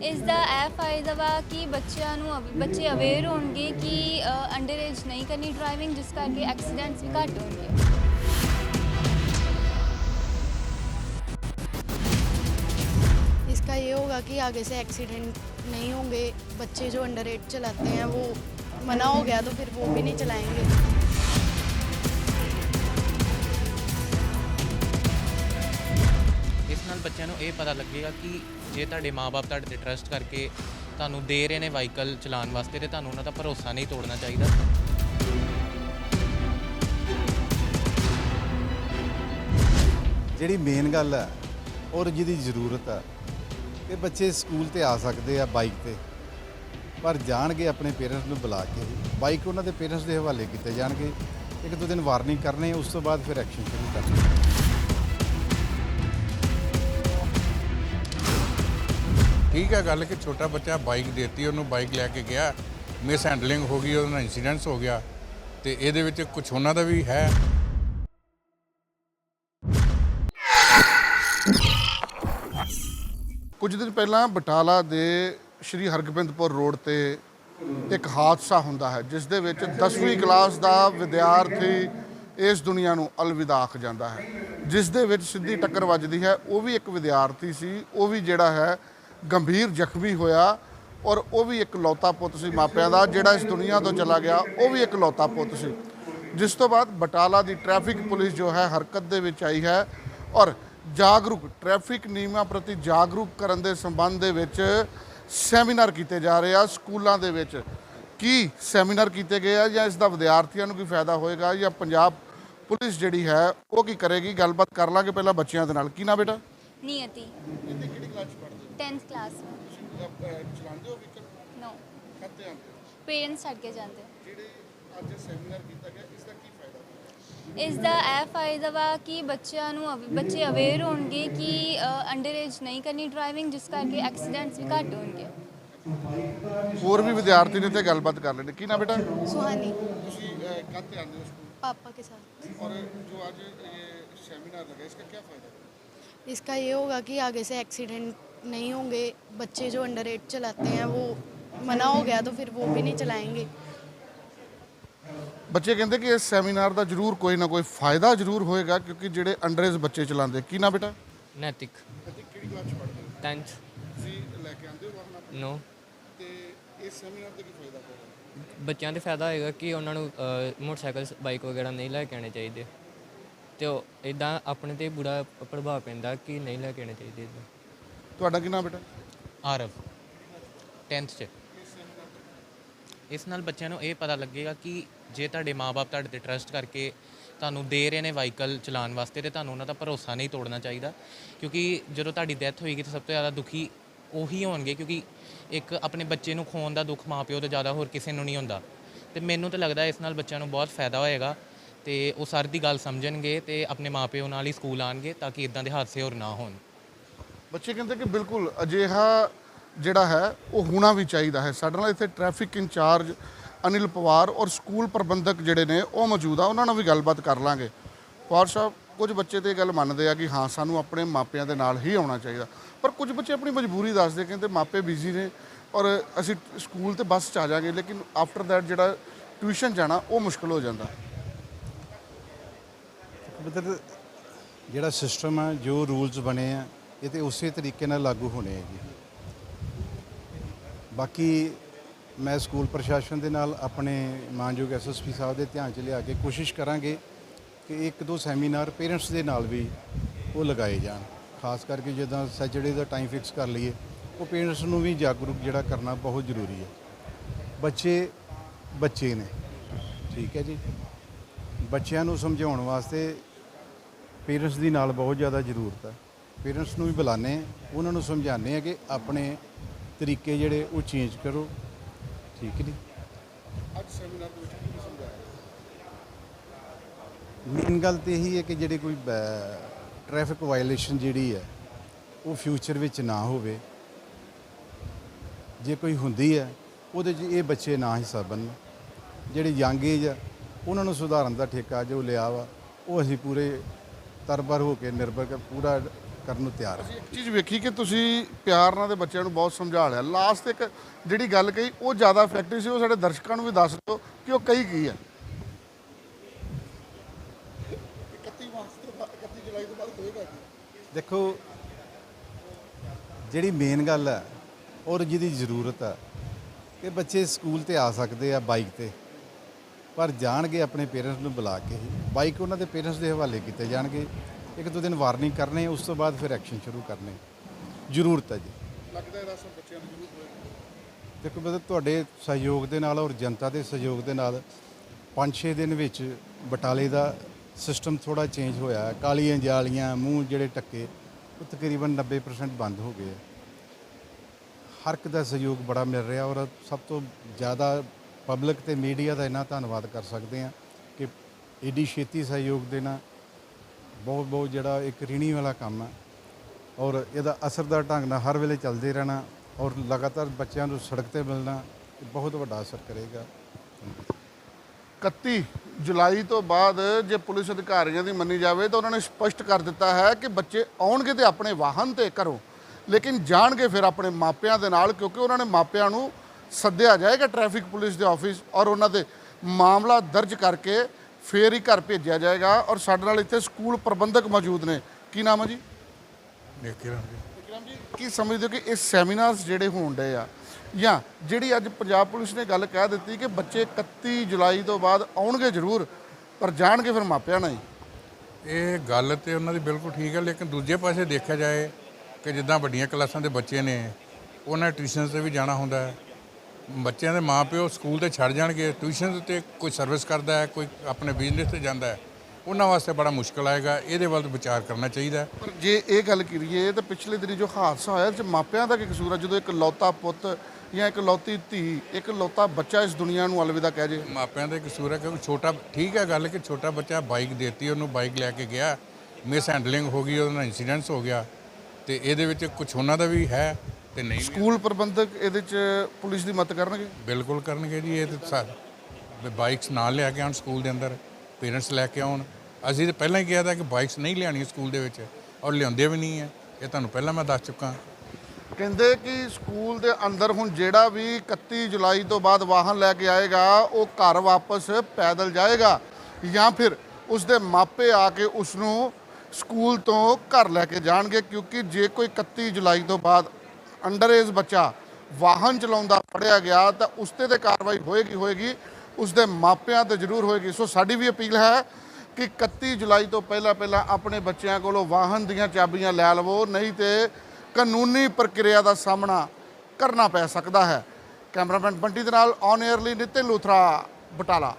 ਇਸ ਦਾ ਇਹ ਫਾਇਦਾ ਵਾ ਕਿ ਬੱਚਿਆਂ ਨੂੰ ਅਵ- ਬੱਚੇ ਅਵੇਅਰ ਹੋਣਗੇ ਕਿ ਅੰਡਰ ਏਜ ਨਹੀਂ ਕਰਨੀ ਡਰਾਈਵਿੰਗ ਜਿਸ ਕਰਕੇ ਐਕਸੀਡੈਂਟਸ ਵੀ ਘੱਟ ਹੋਣਗੇ इसका ये होगा कि आगे से एक्सीडेंट नहीं होंगे बच्चे जो अंडर एज चलाते हैं वो मना हो गया तो फिर वो भी नहीं चलाएंगे ਬੱਚਿਆਂ ਨੂੰ ਇਹ ਪਤਾ ਲੱਗੇਗਾ ਕਿ ਜੇ ਤੁਹਾਡੇ ਮਾਪੇ ਤੁਹਾਡੇ ਤੇ ਟਰਸਟ ਕਰਕੇ ਤੁਹਾਨੂੰ ਦੇ ਰਹੇ ਨੇ ਵਾਹੀਕਲ ਚਲਾਉਣ ਵਾਸਤੇ, ਤੇ ਤੁਹਾਨੂੰ ਉਹਨਾਂ ਦਾ ਭਰੋਸਾ ਨਹੀਂ ਤੋੜਨਾ ਚਾਹੀਦਾ। ਜਿਹੜੀ ਮੇਨ ਗੱਲ ਹੈ ਔਰ ਜਿਹਦੀ ਜ਼ਰੂਰਤ ਹੈ ਕਿ ਬੱਚੇ ਸਕੂਲ ਤੇ ਆ ਸਕਦੇ ਆ ਬਾਈਕ ਤੇ, ਪਰ ਜਾਣਗੇ ਆਪਣੇ ਪੇਰੈਂਟਸ ਨੂੰ ਬੁਲਾ ਕੇ ਬਾਈਕ ਉਹਨਾਂ ਦੇ ਪੇਰੈਂਟਸ ਦੇ ਹਵਾਲੇ ਕੀਤੇ ਜਾਣਗੇ। ਇੱਕ ਦੋ ਦਿਨ ਵਾਰਨਿੰਗ ਕਰਨੇ, ਉਸ ਤੋਂ ਬਾਅਦ ਫਿਰ ਐਕਸ਼ਨ ਸ਼ੁਰੂ ਕਰਨੇ ਠੀਕ ਹੈ ਗੱਲ ਕਿ ਛੋਟਾ ਬੱਚਾ ਬਾਈਕ ਦੇਤੀ, ਉਹਨੂੰ ਬਾਈਕ ਲੈ ਕੇ ਗਿਆ ਮਿਸ ਹੈਂਡਲਿੰਗ ਹੋ ਗਈ, ਉਹਦੇ ਨਾਲ ਇਨਸੀਡੈਂਟਸ ਹੋ ਗਿਆ, ਤੇ ਇਹਦੇ ਵਿੱਚ ਕੁਝ ਉਹਨਾਂ ਦਾ ਵੀ ਹੈ? ਕੁਝ ਦਿਨ ਪਹਿਲਾਂ ਬਟਾਲਾ ਦੇ ਸ਼੍ਰੀ ਹਰਗੋਬਿੰਦਪੁਰ ਰੋਡ ਤੇ ਇੱਕ ਹਾਦਸਾ ਹੁੰਦਾ ਹੈ, ਜਿਸ ਦੇ ਵਿੱਚ 10ਵੀਂ ਕਲਾਸ ਦਾ ਵਿਦਿਆਰਥੀ ਇਸ ਦੁਨੀਆ ਨੂੰ ਅਲਵਿਦਾ ਆਖ ਜਾਂਦਾ ਹੈ। ਜਿਸ ਦੇ ਵਿੱਚ ਸਿੱਧੀ ਟੱਕਰ ਵੱਜਦੀ ਹੈ, ਉਹ ਵੀ ਇੱਕ ਵਿਦਿਆਰਥੀ ਸੀ, ਉਹ ਵੀ ਜਿਹੜਾ ਹੈ ਗੰਭੀਰ ਜ਼ਖਮੀ ਹੋਇਆ ਔਰ ਉਹ ਵੀ ਇੱਕ ਲੌਤਾ ਪੁੱਤ ਸੀ ਮਾਪਿਆਂ ਦਾ, ਜਿਹੜਾ ਇਸ ਦੁਨੀਆ ਤੋਂ ਚਲਾ ਗਿਆ, ਉਹ ਵੀ ਇੱਕ ਲੌਤਾ ਪੁੱਤ ਸੀ। ਜਿਸ ਤੋਂ ਬਾਅਦ ਬਟਾਲਾ ਦੀ ਟ੍ਰੈਫਿਕ ਪੁਲਿਸ ਜੋ ਹੈ ਹਰਕਤ ਦੇ ਵਿੱਚ ਆਈ ਹੈ ਔਰ ਜਾਗਰੂਕ, ਟ੍ਰੈਫਿਕ ਨਿਯਮਾਂ ਪ੍ਰਤੀ ਜਾਗਰੂਕ ਕਰਨ ਦੇ ਸੰਬੰਧ ਦੇ ਵਿੱਚ ਸੈਮੀਨਾਰ ਕੀਤੇ ਜਾ ਰਹੇ ਆ ਸਕੂਲਾਂ ਦੇ ਵਿੱਚ। ਕੀ ਸੈਮੀਨਾਰ ਕੀਤੇ ਗਏ ਆ ਜਾਂ ਇਸ ਦਾ ਵਿਦਿਆਰਥੀਆਂ ਨੂੰ ਕੀ ਫਾਇਦਾ ਹੋਏਗਾ ਜਾਂ ਪੰਜਾਬ ਪੁਲਿਸ ਜਿਹੜੀ ਹੈ ਉਹ ਕੀ ਕਰੇਗੀ? ਗੱਲਬਾਤ ਕਰ ਲਾਂਗੇ ਪਹਿਲਾਂ ਬੱਚਿਆਂ ਦੇ ਨਾਲ। ਕੀ ਨਾ ਬੇਟਾ? ਨਿਯਤੀ ਇਹਦੇ ਕਿਹੜੀ ਕਲਾਸ ਪੜ੍ਹਦੇ 10th ਕਲਾਸ ਹੋ ਚਲਾਉਂਦੇ ਹੋ ਵਹੀਕਲ ਨੋ ਕਰਦੇ ਆਂਦੇ ਪੇਰੈਂਟਸ ਛੱਡ ਕੇ ਜਾਂਦੇ ਜਿਹੜੇ ਅੱਜ ਸੈਮੀਨਾਰ ਕੀਤਾ ਗਿਆ ਇਸ ਦਾ ਕੀ ਫਾਇਦਾ ਹੋਏਗਾ ਇਸ ਦਾ ਇਹ ਫਾਇਦਾ ਵਾ ਕਿ ਬੱਚਿਆਂ ਨੂੰ ਅਵ- ਬੱਚੇ ਅਵੇਅਰ ਹੋਣਗੇ ਕਿ ਅੰਡਰ ਏਜ ਨਹੀਂ ਕਰਨੀ ਡਰਾਈਵਿੰਗ ਜਿਸ ਕਰਕੇ ਐਕਸੀਡੈਂਟਸ ਵੀ ਘੱਟ ਹੋਣਗੇ ਹੋਰ ਵੀ ਵਿਦਿਆਰਥੀ ਨੇ ਤੇ ਗੱਲਬਾਤ ਕਰ ਲੈਣੇ ਕੀ ਨਾ ਬੇਟਾ सुहानी ਤੁਸੀਂ ਕਦ ਆਉਂਦੇ ਹੋ ਸਕੂਲ पापा के साथ और जो आज ये सेमिनार लगा इसका क्या फायदा है इसका ये होगा कि आगे से एक्सीडेंट नहीं होंगे बच्चे जो अंडर एज चलाते हैं वो मना हो गया तो फिर वो भी नहीं चलाएंगे ਬੱਚੇ ਕਹਿੰਦੇ ਕਿ ਇਸ ਸੈਮੀਨਾਰ ਦਾ ਜ਼ਰੂਰ ਕੋਈ ਨਾ ਕੋਈ ਫਾਇਦਾ ਜ਼ਰੂਰ ਹੋਏਗਾ ਕਿਉਂਕਿ ਜਿਹੜੇ ਅੰਡਰੇਜ ਬੱਚੇ ਚਲਾਉਂਦੇ ਕੀ ਨਾ ਬੇਟਾ ਨੈਤਿਕ ਅਤੇ ਕਿਹੜੀ ਕਲਾਸ ਪੜ੍ਹਦੇ 10th ਤੁਸੀਂ ਲੈ ਕੇ ਆਉਂਦੇ ਹੋ ਵਾਹਨ ਆਪਣੇ ਨੋ ਤੇ ਇਸ ਸੈਮੀਨਾਰ ਦਾ ਕੀ ਫਾਇਦਾ ਹੋਏਗਾ ਬੱਚਿਆਂ ਦੇ ਫਾਇਦਾ ਹੋਏਗਾ ਕਿ ਉਹਨਾਂ ਨੂੰ ਅ, ਮੋਟਰਸਾਈਕਲ ਬਾਈਕ ਵਗੈਰਾ ਨਹੀਂ ਲੈ ਕੇ ਆਉਣੇ ਚਾਹੀਦੇ ਤੇ ਉਹ ਇਦਾਂ ਆਪਣੇ ਤੇ ਬੁਰਾ ਪ੍ਰਭਾਵ ਪੈਂਦਾ ਕਿ ਨਹੀਂ ਲੈ ਕੇ ਆਉਣੇ ਚਾਹੀਦੇ ਇੱਦਾਂ। ਤੁਹਾਡਾ ਕੀ ਨਾਮ ਬੇਟਾ? ਆਰਵ 10th ਚ। ਇਸ ਨਾਲ ਬੱਚਿਆਂ ਨੂੰ ਇਹ ਪਤਾ ਲੱਗੇਗਾ ਕਿ ਜੇ ਤੁਹਾਡੇ ਮਾਪੇ ਤੁਹਾਡੇ ਤੇ ਟਰਸਟ ਕਰਕੇ ਤੁਹਾਨੂੰ ਦੇ ਰਹੇ ਨੇ ਵਾਹੀਕਲ ਚਲਾਉਣ ਵਾਸਤੇ ਤੇ ਤੁਹਾਨੂੰ ਉਹਨਾਂ ਦਾ ਭਰੋਸਾ ਨਹੀਂ ਤੋੜਨਾ ਚਾਹੀਦਾ। ਕਿਉਂਕਿ ਜਦੋਂ ਤੁਹਾਡੀ ਡੈਥ ਹੋਏਗੀ ਤਾਂ ਸਭ ਤੋਂ ਜ਼ਿਆਦਾ ਦੁਖੀ ਉਹੀ ਹੋਣਗੇ ਕਿਉਂਕਿ ਇੱਕ ਆਪਣੇ ਬੱਚੇ ਨੂੰ ਖੋਣ ਦਾ ਦੁੱਖ ਮਾਪਿਓ ਤੋਂ ਜ਼ਿਆਦਾ ਹੋਰ ਕਿਸੇ ਨੂੰ ਨਹੀਂ ਹੁੰਦਾ। ਤੇ ਮੈਨੂੰ ਤਾਂ ਲੱਗਦਾ ਇਸ ਨਾਲ ਬੱਚਿਆਂ ਨੂੰ ਬਹੁਤ ਫਾਇਦਾ ਹੋਏਗਾ। ਤੇ ਉਹ ਸਰ ਦੀ ਗੱਲ ਸਮਝਣਗੇ ਤੇ ਆਪਣੇ ਮਾਪਿਓ ਨਾਲ ਹੀ ਸਕੂਲ ਆਣਗੇ ਤਾਂ ਕਿ ਇਦਾਂ ਦੇ ਹਾਦਸੇ ਹੋਰ ਨਾ ਹੋਣ। ਬੱਚੇ ਕਹਿੰਦੇ ਕਿ ਬਿਲਕੁਲ ਅਜਿਹਾ ਜਿਹੜਾ ਹੈ, ਉਹ ਹੋਣਾ ਵੀ ਚਾਹੀਦਾ ਹੈ। ਸਾਡੇ ਨਾਲ ਇੱਥੇ ਟ੍ਰੈਫਿਕ ਇੰਚਾਰਜ ਅਨਿਲ ਪਵਾਰ ਔਰ ਸਕੂਲ ਪ੍ਰਬੰਧਕ ਜਿਹੜੇ ਨੇ, ਉਹ ਮੌਜੂਦ ਆ। ਉਹਨਾਂ ਨਾਲ ਵੀ ਗੱਲਬਾਤ ਕਰ ਲਾਂਗੇ। ਪਵਾਰ ਸਾਹਿਬ, ਕੁਝ ਬੱਚੇ ਤੇ ਇਹ ਗੱਲ ਮੰਨਦੇ ਆ ਕਿ ਹਾਂ, ਸਾਨੂੰ ਆਪਣੇ ਮਾਪਿਆਂ ਦੇ ਨਾਲ ਹੀ ਆਉਣਾ ਚਾਹੀਦਾ। ਪਰ ਕੁਝ ਬੱਚੇ ਆਪਣੀ ਮਜਬੂਰੀ ਦੱਸਦੇ ਕਹਿੰਦੇ ਮਾਪੇ ਬਿਜ਼ੀ ਨੇ ਔਰ ਅਸੀਂ ਸਕੂਲ ਤੇ ਬੱਸ 'ਚ ਆ ਜਾਾਂਗੇ ਲੇਕਿਨ ਆਫਟਰ ਦੈਟ ਜਿਹੜਾ ਟਿਊਸ਼ਨ ਜਾਣਾ, ਉਹ ਮੁਸ਼ਕਲ ਹੋ ਜਾਂਦਾ। ਮਤਲਬ ਜਿਹੜਾ ਸਿਸਟਮ ਹੈ ਜੋ ਰੂਲਸ ਬਣੇ ਆ, ਇਹ ਤੇ ਉਸੇ ਤਰੀਕੇ ਨਾਲ ਲਾਗੂ ਹੋਣੇ ਆ। ਜੀ ਬਾਕੀ ਮੈਂ ਸਕੂਲ ਪ੍ਰਸ਼ਾਸਨ ਦੇ ਨਾਲ ਆਪਣੇ ਮਾਨਯੋਗ ਐਸਐਸਪੀ ਸਾਹਿਬ ਦੇ ਧਿਆਨ 'ਚ ਲਿਆ ਕੇ ਕੋਸ਼ਿਸ਼ ਕਰਾਂਗੇ ਕਿ ਇੱਕ ਦੋ ਸੈਮੀਨਾਰ ਪੇਰੈਂਟਸ ਦੇ ਨਾਲ ਵੀ ਉਹ ਲਗਾਏ ਜਾਣ। ਖਾਸ ਕਰਕੇ ਜਦੋਂ ਸੈਚਰਡੇ ਦਾ ਟਾਈਮ ਫਿਕਸ ਕਰ ਲਈਏ, ਉਹ ਪੇਰੈਂਟਸ ਨੂੰ ਵੀ ਜਾਗਰੂਕ ਜਿਹੜਾ ਕਰਨਾ ਬਹੁਤ ਜ਼ਰੂਰੀ ਹੈ। ਬੱਚੇ ਬੱਚੇ ਨੇ। ਠੀਕ ਹੈ ਜੀ। ਬੱਚਿਆਂ ਨੂੰ ਸਮਝਾਉਣ ਵਾਸਤੇ ਪੇਰੈਂਟਸ ਦੀ ਨਾਲ ਬਹੁਤ ਜ਼ਿਆਦਾ ਜ਼ਰੂਰਤ ਹੈ। ਪੇਰੈਂਟਸ ਨੂੰ ਵੀ ਬੁਲਾਉਂਦੇ ਹਾਂ ਉਹਨਾਂ ਨੂੰ ਸਮਝਾਉਂਦੇ ਆ ਕਿ ਆਪਣੇ ਤਰੀਕੇ ਜਿਹੜੇ ਉਹ ਚੇਂਜ ਕਰੋ। ਠੀਕ ਹੈ ਜੀ? ਅੱਜ ਸੈਮੀਨਾਰ ਦੇ ਵਿੱਚ ਕੀ ਸਮਝਾਇਆ? ਮੇਨ ਗੱਲ ਤੇ ਇਹੀ ਹੈ ਕਿ ਜਿਹੜੇ ਕੋਈ ਟ੍ਰੈਫਿਕ ਵਾਇਲੇਸ਼ਨ ਜਿਹੜੀ ਹੈ ਉਹ ਫਿਊਚਰ ਵਿੱਚ ਨਾ ਹੋਵੇ। ਜੇ ਕੋਈ ਹੁੰਦੀ ਹੈ ਉਹਦੇ 'ਚ ਇਹ ਬੱਚੇ ਨਾ ਹਿੱਸਾ ਬਣਨ। ਜਿਹੜੇ ਯੰਗ ਏਜ ਆ ਉਹਨਾਂ ਨੂੰ ਸੁਧਾਰਨ ਦਾ ਠੇਕਾ ਜੋ ਲਿਆ ਵਾ ਉਹ ਅਸੀਂ ਪੂਰੇ ਤਰਬਰ ਹੋ ਕੇ ਨਿਰਭਰ ਕਰ ਪੂਰਾ ਕਰਨ ਨੂੰ ਤਿਆਰ ਹਾਂ ਇੱਕ ਚੀਜ਼ ਵੇਖੀ ਕਿ ਤੁਸੀਂ ਪਿਆਰ ਨਾਲ ਦੇ ਬੱਚਿਆਂ ਨੂੰ ਬਹੁਤ ਸਮਝਾ ਲਿਆ। ਲਾਸਟ ਇੱਕ ਜਿਹੜੀ ਗੱਲ ਕਹੀ ਉਹ ਜ਼ਿਆਦਾ ਇਫੈਕਟਿਵ ਸੀ ਉਹ ਸਾਡੇ ਦਰਸ਼ਕਾਂ ਨੂੰ ਵੀ ਦੱਸ ਦਿਓ ਕਿ ਉਹ ਕਹੀ ਕੀ ਹੈ। ਦੇਖੋ ਜਿਹੜੀ ਮੇਨ ਗੱਲ ਹੈ ਔਰ ਜਿਹਦੀ ਜ਼ਰੂਰਤ ਹੈ ਕਿ ਬੱਚੇ ਸਕੂਲ ਤੇ ਆ ਸਕਦੇ ਆ ਬਾਈਕ ਤੇ। ਪਰ ਜਾਣਗੇ ਆਪਣੇ ਪੇਰੈਂਟਸ ਨੂੰ ਬੁਲਾ ਕੇ ਹੀ। ਬਾਈਕ ਉਹਨਾਂ ਦੇ ਪੇਰੈਂਟਸ ਦੇ ਹਵਾਲੇ ਕੀਤੇ ਜਾਣਗੇ। ਇੱਕ ਦੋ ਦਿਨ ਵਾਰਨਿੰਗ ਕਰਨੇ ਉਸ ਤੋਂ ਬਾਅਦ ਫਿਰ ਐਕਸ਼ਨ ਸ਼ੁਰੂ ਕਰਨੇ। ਜ਼ਰੂਰਤ ਹੈ ਜੀ। ਲੱਗਦਾ ਇਹਦਾ ਅਸਰ ਬੱਚਿਆਂ ਨੂੰ ਜ਼ਰੂਰ ਹੋਏਗਾ। ਦੇਖੋ ਮਤਲਬ ਤੁਹਾਡੇ ਸਹਿਯੋਗ ਦੇ ਨਾਲ ਔਰ ਜਨਤਾ ਦੇ ਸਹਿਯੋਗ ਦੇ ਨਾਲ 5-6 ਦਿਨ ਵਿੱਚ ਬਟਾਲੇ ਦਾ ਸਿਸਟਮ ਥੋੜਾ ਚੇਂਜ ਹੋਇਆ ਕਾਲੀਆਂ ਜਾਲੀਆਂ ਮੂੰਹ ਜਿਹੜੇ ਟੱਕੇ ਉਹ ਤਕਰੀਬਨ 90% ਬੰਦ ਹੋ ਗਏ ਹਰ ਇੱਕ ਦਾ ਸਹਿਯੋਗ ਬੜਾ ਮਿਲ ਰਿਹਾ ਔਰ ਸਭ ਤੋਂ ਜ਼ਿਆਦਾ ਪਬਲਿਕ ਤੇ ਮੀਡੀਆ ਦਾ ਇਹਨਾਂ ਧੰਨਵਾਦ ਕਰ ਸਕਦੇ ਹਾਂ ਕਿ ਏਡੀ ਛੇਤੀ ਸਹਿਯੋਗ ਦੇਣਾ ਬਹੁਤ ਬਹੁਤ ਜਿਹੜਾ ਇੱਕ ਰਿਣੀ ਵਾਲਾ ਕੰਮ ਆ ਔਰ ਇਹਦਾ ਅਸਰਦਾਰ ਢੰਗ ਨਾਲ ਹਰ ਵੇਲੇ ਚੱਲਦੇ ਰਹਿਣਾ ਔਰ ਲਗਾਤਾਰ ਬੱਚਿਆਂ ਨੂੰ ਸੜਕ ਤੇ ਮਿਲਣਾ ਬਹੁਤ ਵੱਡਾ ਅਸਰ ਕਰੇਗਾ। 31 ਜੁਲਾਈ ਤੋਂ ਬਾਅਦ ਜੇ ਪੁਲਿਸ ਅਧਿਕਾਰੀਆਂ ਦੀ ਮੰਨੀ ਜਾਵੇ ਤਾਂ ਉਹਨਾਂ ਨੇ ਸਪਸ਼ਟ ਕਰ ਦਿੱਤਾ ਹੈ ਕਿ ਬੱਚੇ ਆਉਣਗੇ ਤੇ ਆਪਣੇ ਵਾਹਨ ਤੇ ਕਰੋ ਲੇਕਿਨ ਜਾਣਗੇ ਫਿਰ ਆਪਣੇ ਮਾਪਿਆਂ ਦੇ ਨਾਲ ਕਿਉਂਕਿ ਉਹਨਾਂ ਨੇ ਮਾਪਿਆਂ ਨੂੰ ਸੱਦਿਆ ਜਾਏਗਾ ਟ੍ਰੈਫਿਕ ਪੁਲਿਸ ਦੇ ਆਫਿਸ ਔਰ ਉਹਨਾਂ ਦੇ ਮਾਮਲਾ ਦਰਜ ਕਰਕੇ ਫੇਰ ਹੀ ਘਰ ਭੇਜਿਆ ਜਾਏਗਾ ਔਰ ਸਾਡੇ ਨਾਲ ਇੱਥੇ ਸਕੂਲ ਪ੍ਰਬੰਧਕ ਮੌਜੂਦ ਨੇ। ਕੀ ਨਾਮ ਹੈ ਜੀ? ਕੇ ਰਹਿਣਗੇ। ਵਿਕਰਮ ਜੀ ਕੀ ਸਮਝਦੇ ਹੋ ਕਿ ਇਹ ਸੈਮੀਨਾਰਸ ਜਿਹੜੇ ਹੋਣ ਡਏ ਆ ਜਾਂ ਜਿਹੜੀ ਅੱਜ ਪੰਜਾਬ ਪੁਲਿਸ ਨੇ ਗੱਲ ਕਹਿ ਦਿੱਤੀ ਕਿ ਬੱਚੇ 31 ਜੁਲਾਈ ਤੋਂ ਬਾਅਦ ਆਉਣਗੇ ਜ਼ਰੂਰ ਪਰ ਜਾਣਗੇ ਫਿਰ ਮਾਪਿਆਂ ਨਾਲ ਹੀ? ਇਹ ਗੱਲ ਤੇ ਉਹਨਾਂ ਦੀ ਬਿਲਕੁਲ ਠੀਕ ਹੈ ਲੇਕਿਨ ਦੂਜੇ ਪਾਸੇ ਦੇਖਿਆ ਜਾਏ ਕਿ ਜਿੱਦਾਂ ਵੱਡੀਆਂ ਕਲਾਸਾਂ ਦੇ ਬੱਚੇ ਨੇ ਉਹਨਾਂ ਟਿਊਸ਼ਨ ਤੇ ਵੀ ਜਾਣਾ ਹੁੰਦਾ ਹੈ। ਬੱਚਿਆਂ ਦੇ ਮਾਪਿਓ ਸਕੂਲ ਤੇ ਛੱਡ ਜਾਣਗੇ ਟਿਊਸ਼ਨ ਤੇ ਕੋਈ ਸਰਵਿਸ ਕਰਦਾ ਹੈ ਕੋਈ ਆਪਣੇ ਬਿਜ਼ਨਸ ਤੇ ਜਾਂਦਾ ਹੈ ਉਹਨਾਂ ਵਾਸਤੇ ਬੜਾ ਮੁਸ਼ਕਲ ਆਏਗਾ ਇਹਦੇ ਵੱਲ ਵਿਚਾਰ ਕਰਨਾ ਚਾਹੀਦਾ ਪਰ ਜੇ ਇਹ ਗੱਲ ਕਰੀਏ ਤਾਂ ਪਿਛਲੇ ਦਿਨੀ ਜੋ ਹਾਦਸਾ ਹੋਇਆ ਤੇ ਮਾਪਿਆਂ ਦਾ ਕੀ ਕਸੂਰ ਹੈ ਜਦੋਂ ਇੱਕ ਲੌਤਾ ਪੁੱਤ ਜਾਂ ਇੱਕ ਲੌਤੀ ਧੀ ਇੱਕ ਲੌਤਾ ਬੱਚਾ ਇਸ ਦੁਨੀਆ ਨੂੰ ਅਲਵਿਦਾ ਕਹਿ ਜੇ। ਮਾਪਿਆਂ ਦਾ ਕਸੂਰ ਹੈ ਕਿਉਂਕਿ ਛੋਟਾ ਠੀਕ ਹੈ ਗੱਲ ਕਿ ਛੋਟਾ ਬੱਚਾ ਬਾਈਕ ਦੇਤੀ ਉਹਨੂੰ ਬਾਈਕ ਲੈ ਕੇ ਗਿਆ ਮਿਸ ਹੈਂਡਲਿੰਗ ਹੋ ਗਈ ਉਹਦੇ ਇਨਸੀਡੈਂਟਸ ਹੋ ਗਿਆ ਤੇ ਇਹਦੇ ਵਿੱਚ ਕੁਝ ਉਹਨਾਂ ਦਾ ਵੀ ਹੈ। ਤੇ ਨਹੀਂ ਵੀ ਸਕੂਲ ਪ੍ਰਬੰਧਕ ਇਹਦੇ 'ਚ ਪੁਲਿਸ ਦੀ ਮਦਦ ਕਰਨਗੇ? ਬਿਲਕੁਲ ਕਰਨਗੇ ਜੀ ਇਹ ਤੇ ਸਾ- ਬਾਈਕਸ ਨਾਲ ਲਿਆ ਕੇ ਆਉਣ ਸਕੂਲ ਦੇ ਅੰਦਰ ਪੇਰੈਂਟਸ ਲੈ ਕੇ ਆਉਣ। ਅਸੀਂ ਤਾਂ ਪਹਿਲਾਂ ਹੀ ਕਿਹਾ ਤਾਂ ਕਿ ਬਾਈਕਸ ਨਹੀਂ ਲਿਆਉਣੀ ਸਕੂਲ ਦੇ ਵਿੱਚ ਔਰ ਲਿਆਉਂਦੇ ਵੀ ਨਹੀਂ ਹੈ। ਇਹ ਤੁਹਾਨੂੰ ਪਹਿਲਾਂ ਮੈਂ ਦੱਸ ਚੁੱਕਾ। ਕਹਿੰਦੇ ਕਿ ਸਕੂਲ ਦੇ ਅੰਦਰ ਹੁਣ ਜਿਹੜਾ ਵੀ 31 ਜੁਲਾਈ ਤੋਂ ਬਾਅਦ ਵਾਹਨ ਲੈ ਕੇ ਆਏਗਾ ਉਹ ਘਰ ਵਾਪਸ ਪੈਦਲ ਜਾਏਗਾ ਜਾਂ ਫਿਰ ਉਸ ਦੇ ਮਾਪੇ ਆ ਕੇ ਉਸ ਨੂੰ ਸਕੂਲ ਤੋਂ ਘਰ ਲੈ ਕੇ ਜਾਣਗੇ ਕਿਉਂਕਿ ਜੇ ਕੋਈ 31 ਜੁਲਾਈ ਤੋਂ ਬਾਅਦ ਅੰਡਰ ਏਜ ਬੱਚਾ ਵਾਹਨ ਚਲਾਉਂਦਾ ਫੜਿਆ ਗਿਆ ਤਾਂ ਉਸ ਤੇ ਤੇ ਕਾਰਵਾਈ ਹੋਏਗੀ ਹੋਏਗੀ, ਉਸ ਦੇ ਮਾਪਿਆਂ ਤੇ ਜ਼ਰੂਰ ਹੋਏਗੀ। ਸੋ ਸਾਡੀ ਵੀ ਅਪੀਲ ਹੈ ਕਿ 31 ਜੁਲਾਈ ਤੋਂ ਪਹਿਲਾਂ ਪਹਿਲਾਂ ਆਪਣੇ ਬੱਚਿਆਂ ਕੋਲੋਂ ਵਾਹਨ ਦੀਆਂ ਚਾਬੀਆਂ ਲੈ ਲਵੋ, ਨਹੀਂ ਤੇ ਕਾਨੂੰਨੀ ਪ੍ਰਕਿਰਿਆ ਦਾ ਸਾਹਮਣਾ ਕਰਨਾ ਪੈ ਸਕਦਾ ਹੈ। ਕੈਮਰਾਮੈਨ ਬੰਟੀ ਦੇ ਨਾਲ ਔਨ 에ਅਰਲੀ ਨਿਤਿਨ ਲੂਥਰਾ, ਬਟਾਲਾ।